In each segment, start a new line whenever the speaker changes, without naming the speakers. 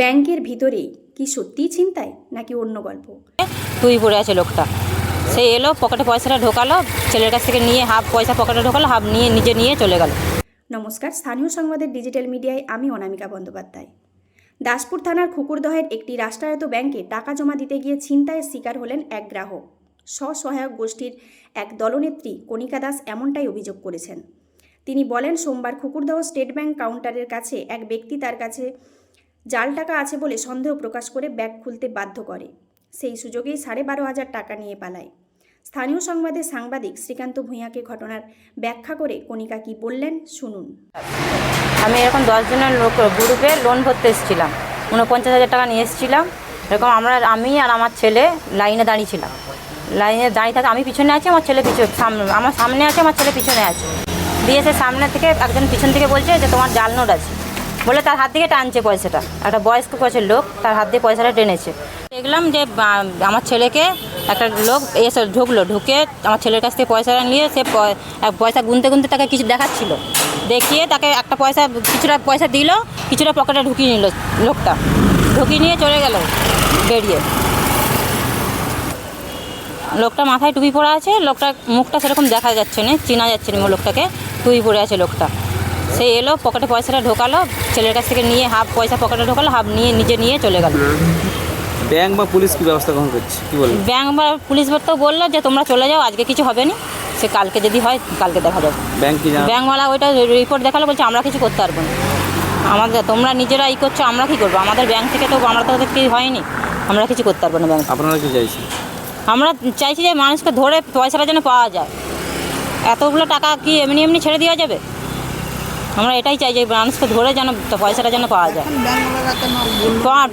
ব্যাংকের ভিতরেই কি সত্যিই চিন্তায় নাকি অন্য গল্প?
তুই পড়ে আছে লোকটা। সে এলো পকেটে পয়সাটা ঢোকালো ছেলের কাছ থেকে নিয়ে হাফ পয়সা পকেটে ঢোকালো হাফ নিয়ে নিজে নিয়ে চলে গেল।
নমস্কার স্থানীয় সংবাদের ডিজিটাল মিডিয়ায় আমি অনামিকা বন্দ্যোপাধ্যায়। দাসপুর থানার খুকুরদহের একটি রাষ্ট্রায়ত্ত ব্যাংকে টাকা জমা দিতে গিয়ে ছিনতাইয়ের শিকার হলেন এক গ্রাহক। স্বসহায়ক গোষ্ঠীর এক দলনেত্রী কণিকা দাস এমনটাই অভিযোগ করেছেন। তিনি বলেন সোমবার খুকুরদহ স্টেট ব্যাংক কাউন্টারের কাছে এক ব্যক্তি তার কাছে জাল টাকা আছে বলে সন্দেহ প্রকাশ করে ব্যাগ খুলতে বাধ্য করে। সেই সুযোগেই সাড়ে বারো হাজার টাকা নিয়ে পালায়। স্থানীয় সংবাদের সাংবাদিক শ্রীকান্ত ভূঁইয়াকে ঘটনার ব্যাখ্যা করে কণিকা কি বললেন শুনুন।
আমি এরকম দশ জনের লোক, গ্রুপে লোন ভরতে এসেছিলাম। উনপঞ্চাশ হাজার টাকা নিয়ে এসেছিলাম। এরকম আমরা, আমি আর আমার ছেলে লাইনে দাঁড়িয়েছিলাম লাইনে দাঁড়িয়ে থাকে আমি পিছনে আছি, আমার ছেলে পিছনে, সামনে, আমার সামনে আছে, আমার ছেলে পিছনে আছে। দিয়ে সে সামনে থেকে একজন পিছন থেকে বলছে যে তোমার জাল নোট আছে। বলে তার হাত থেকে টানছে পয়সাটা। একটা বয়স্ক বয়সের লোক তার হাত দিয়ে পয়সাটা টেনেছে। দেখলাম যে আমার ছেলেকে একটা লোক এসে ঢুকলো, ঢুকে আমার ছেলের কাছ থেকে পয়সাটা নিয়ে সে পয়সা গুনতে গুনতে তাকে কিছু দেখাচ্ছিল। দেখিয়ে তাকে একটা পয়সা, কিছুটা পয়সা দিল, কিছুটা পকেটে ঢুকিয়ে নিল লোকটা। ঢুকিয়ে নিয়ে চলে গেল বেরিয়ে। লোকটা মাথায় টুপি পরা আছে, লোকটা মুখটা সেরকম দেখা যাচ্ছে না, চেনা যাচ্ছে না লোকটাকে, টুপি পরে আছে লোকটা। সে এলো পকেটে পয়সাটা ঢোকালো ছেলের কাছ থেকে নিয়ে হাফ পয়সা পকেটে ঢোকালো হাফ নিয়ে নিজে নিয়ে চলে গেল।
ব্যাংক বা পুলিশ কি ব্যবস্থা গ্রহণ করছে? কি বলবেন
ব্যাংক বা পুলিশ তো বলল যে তোমরা চলে যাও আজকে কিছু হবে না। সে কালকে যদি হয় কালকে দেখা যাবে।
ব্যাংক কি জানা?
ব্যাংকওয়ালা ওইটা রিপোর্ট দেখাল বলছে আমরা কিছু করতে পারব না। আমাদের তোমরা নিজেরা ই করছ আমরা কি করব? আমাদের ব্যাংক থেকে তো আমরা তো কি হয়নি। আমরা কিছু করতে পারব না ব্যাংক
আপনারা কি চাইছেন?
আমরা চাইছি যে মানুষকে ধরে পয়সাটা যেন পাওয়া যায়। এতগুলো টাকা কি এমনি এমনি ছেড়ে দেওয়া যাবে? আমরা এটাই চাই যে মানুষকে ধরে যেন পয়সাটা যেন পাওয়া যায়।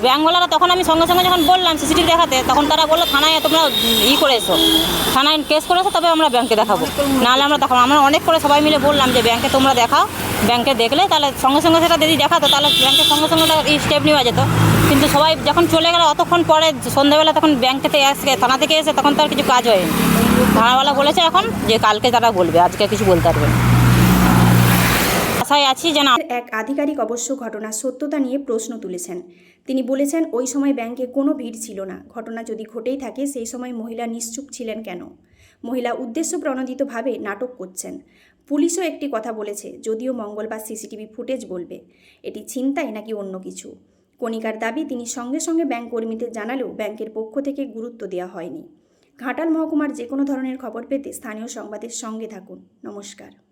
ব্যাঙ্কওয়ালারা তখন আমি সঙ্গে সঙ্গে যখন বললাম সিসিটিভি দেখাতে, তখন তারা বলল, থানায় তোমরা ই করে এসো। থানায় কেস করে এসো, তবে আমরা ব্যাংকে দেখাবো। নাহলে আমরা দেখাবো আমরা অনেক করে সবাই মিলে বললাম যে ব্যাংকে তোমরা দেখাও। ব্যাংকে দেখলে তাহলে সঙ্গে সঙ্গে সেটা যদি দেখাতো, তাহলে ব্যাংকের সঙ্গে সঙ্গে এই স্টেপ নেওয়া যেত। কিন্তু সবাই যখন চলে গেল, অতক্ষণ পরে সন্ধ্যাবেলা তখন ব্যাংক থেকে এসে, থানা থেকে এসে তখন তার কিছু কাজ হয়নি। থানাওয়ালা বলেছে এখন যে, কালকে তারা বলবে, আজকে কিছু বলতে পারবে না। আশায় আছি যেন
এক আধিকারিক অবশ্য ঘটনার সত্যতা নিয়ে প্রশ্ন তুলেছেন। তিনি বলেছেন, ওই সময় ব্যাংকে কোনো ভিড় ছিল না। ঘটনা যদি ঘটেই থাকে, সেই সময় মহিলা নিশ্চুপ ছিলেন কেন? মহিলা উদ্দেশ্য প্রণোদিতভাবে নাটক করছেন। পুলিশও একটি কথা বলেছে, যদিও মঙ্গলবার সিসিটিভি ফুটেজ বলবে। এটি ছিনতাই নাকি অন্য কিছু? কণিকার দাবি, তিনি সঙ্গে সঙ্গে ব্যাংক কর্মীদের জানালেও ব্যাংকের পক্ষ থেকে গুরুত্ব দেওয়া হয়নি। ঘাটাল মহকুমার যে কোনো ধরনের খবর পেতে স্থানীয় সংবাদের সঙ্গে থাকুন। নমস্কার।